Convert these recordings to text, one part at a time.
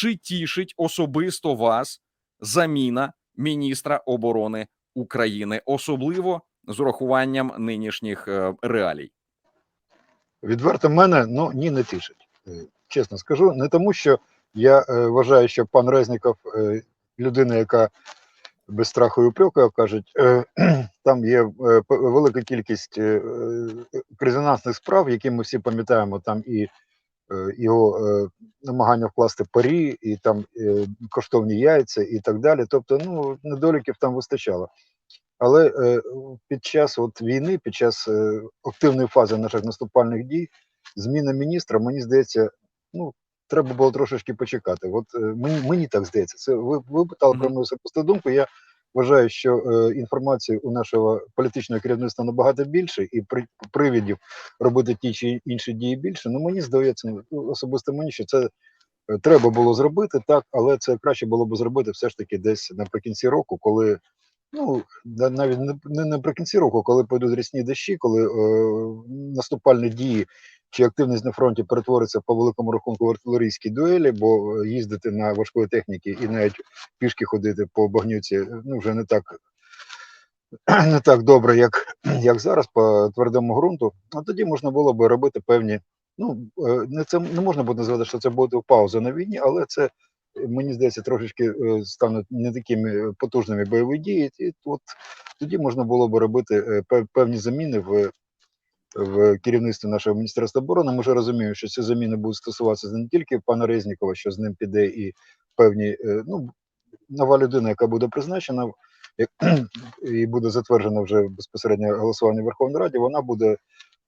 чи тішить особисто вас заміна міністра оборони України, особливо з урахуванням нинішніх е, реалій? Відверто мене ну ні не тішить. Е, Чесно скажу, не тому, що я е, вважаю, що пан Резніков людина, яка без страху і упреку, як кажуть, там є велика кількість резонансних справ, які ми всі пам'ятаємо, там і його е, намагання вкласти парі, і там е, коштовні яйця, і так далі. Тобто, ну недоліків там вистачало. Але е, під час от війни, під час активної фази наших наступальних дій, зміна міністра, мені здається, ну треба було трошечки почекати. От мені, мені так здається. Це ви, ви питали про мою особисту думку. Я вважаю, що е, інформації у нашого політичного керівництва набагато більше, і при, привідів робити ті чи інші дії більше. Ну мені здається, ну, особисто мені, що це. е, Треба було зробити так, але це краще було б зробити все ж таки десь наприкінці року, коли Ну, на- навіть не, наприкінці року, коли пойдуть рясні дощі, коли е, наступальні дії чи активність на фронті перетвориться по великому рахунку в артилерійські дуелі, бо е, їздити на важкої техніки і навіть пішки ходити по багнюці е, ну, вже не так, не так добре, як, як зараз по твердому ґрунту. А тоді можна було би робити певні. Ну, е, не це не можна буде назвати, що це буде пауза на війні, але це мені здається, трошечки стануть не такими потужними бойові дії, і от тоді можна було б робити певні заміни в, в керівництві нашого міністерства оборони. Ми вже розуміємо, що ці заміни будуть стосуватися не тільки пана Резнікова, що з ним піде, і певні е, ну нова людина, яка буде призначена і буде затверджена вже безпосередньо голосування в Верховній Раді, вона буде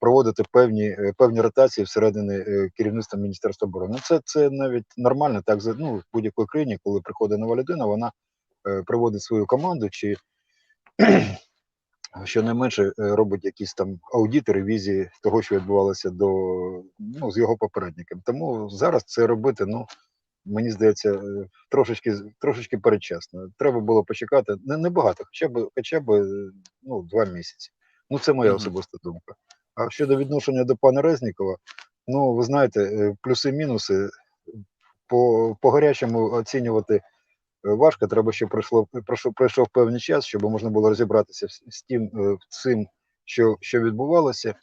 проводити певні е, певні ротації всередині е, керівництва міністерства оборони. Це це навіть нормально, так ну в будь-якій країні, коли приходить нова людина, вона приводить свою команду чи щонайменше е, робить якісь там аудити, ревізії того, що відбувалося до ну з його попередником. Тому зараз це робити, ну мені здається, е, трошечки трошечки передчасно. Треба було почекати не, не багато, хоча б хоча б е, ну два місяці. Ну це моя Мгм. особиста думка. А щодо відношення до пана Резнікова, ну ви знаєте, плюси-мінуси по, по гарячому оцінювати важко. Треба, щоб пройшло пройшов, пройшов певний час, щоб можна було розібратися з, тим, е, з цим, що, що відбувалося,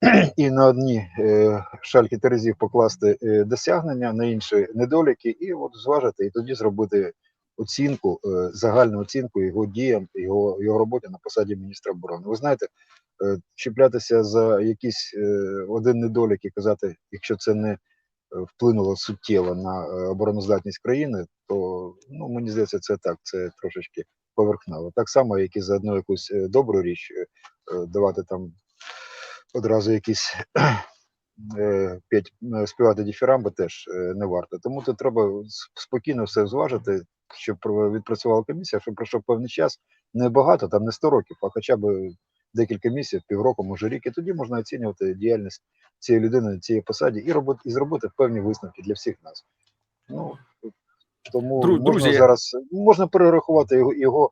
і на одні е, шальки терезів покласти е, досягнення, на інші недоліки, і от зважити, і тоді зробити оцінку, е, загальну оцінку його діям, його, його роботі на посаді міністра оборони. Ви знаєте, е, чіплятися за якийсь е, один недолік і казати, якщо це не е, вплинуло суттєво на е, обороноздатність країни, то ну мені здається, це так, це трошечки поверхново. Так само, як і за одну якусь е, добру річ е, давати там одразу якісь п'ять співати діфірамби теж не варто. Тому тут треба спокійно все зважити, щоб відпрацювала комісія, щоб пройшов певний час, не багато, там не 100 років, а хоча б декілька місяців, півроку, може рік, і тоді можна оцінювати діяльність цієї людини на цій посаді і робити і зробити певні висновки для всіх нас. Ну тому Дру- можна зараз можна перерахувати його його.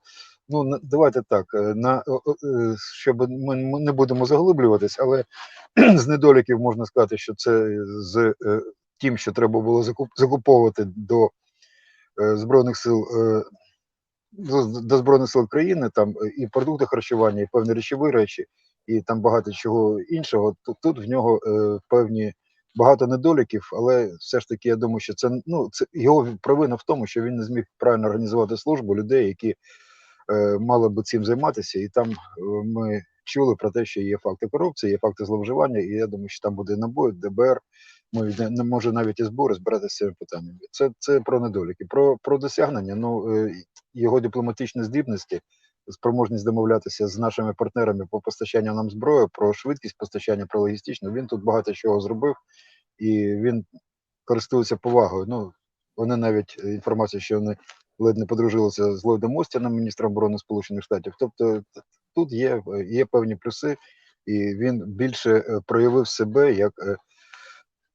Ну давайте так, е, на е, щоб ми, не будемо заглиблюватись, але з недоліків можна сказати, що це з е, тим, що треба було закуп, закуповувати до збройних сил. До, збройних сил країни там е, і продукти харчування, і певні речові речі, і там багато чого іншого. Тут, тут в нього е, певні багато недоліків, але все ж таки я думаю, що це ну це його провина в тому, що він не зміг правильно організувати службу людей, які е, мали би цим займатися, і там е, ми чули про те, що є факти корупції, є факти зловживання, і я думаю, що там буде НАБУ, ДБР. Ми не, може навіть СБУ розбиратися з цими питаннями. Це це про недоліки. Про про досягнення. Ну е, його дипломатичні здібності, спроможність домовлятися з нашими партнерами по постачанню нам зброї, про швидкість постачання, про логістичну. Він тут багато чого зробив, і він користується повагою. Ну вони навіть інформація, що вони ледь не подружилися з Ллойдом Остіном, міністром оборони Сполучених Штатів. Тобто тут є, є певні плюси, і він більше е, проявив себе як е,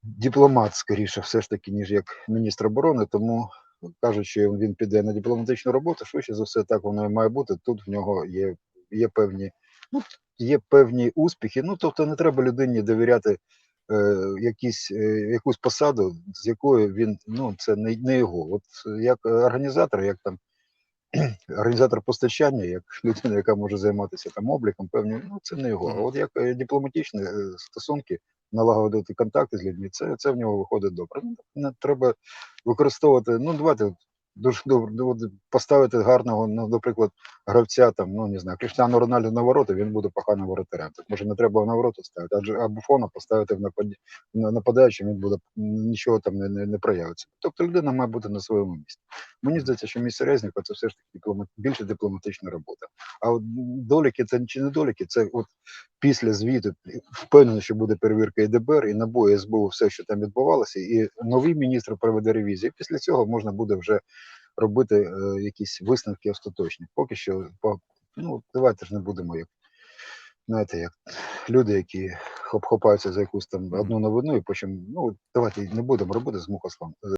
дипломат, скоріше, все ж таки, ніж як міністр оборони. Тому кажуть, що він піде на дипломатичну роботу. Швидше за все, так воно і має бути. Тут в нього є, є певні, ну є певні успіхи. Ну тобто не треба людині довіряти е, якісь, е, якусь посаду, з якою він ну це не, не його. От е, як організатор, як там організатор постачання, як людина, яка може займатися там обліком, певні, ну це не його. А от як е, дипломатичні е, стосунки, налагодити контакти з людьми, це, це в нього виходить добре. Ну, не треба використовувати. Ну, давайте дуже добре ну, поставити гарного, ну, наприклад, гравця там, ну не знаю, Криштиану Рональду на ворота, він буде паханим воротарем. Так може не треба на ворота ставити, адже а Буфона поставити в напад... на нападаючим, він буде нічого там не, не, не проявиться. Тобто людина має бути на своєму місці. Мені здається, що місце Резнікова це все ж таки дипломат... більше дипломатична робота. А от доліки це чи недоліки, це от після звіту впевнений, що буде перевірка і ДБР, і НАБУ, і СБУ, все, що там відбувалося, і новий міністр проведе ревізію. Після цього можна буде вже робити е, якісь висновки остаточні. Поки що, по, ну давайте ж не будемо як. Знаєте, як люди, які хоп-хопаються за якусь там одну новину, і потім, ну давайте не будемо робити з мухослом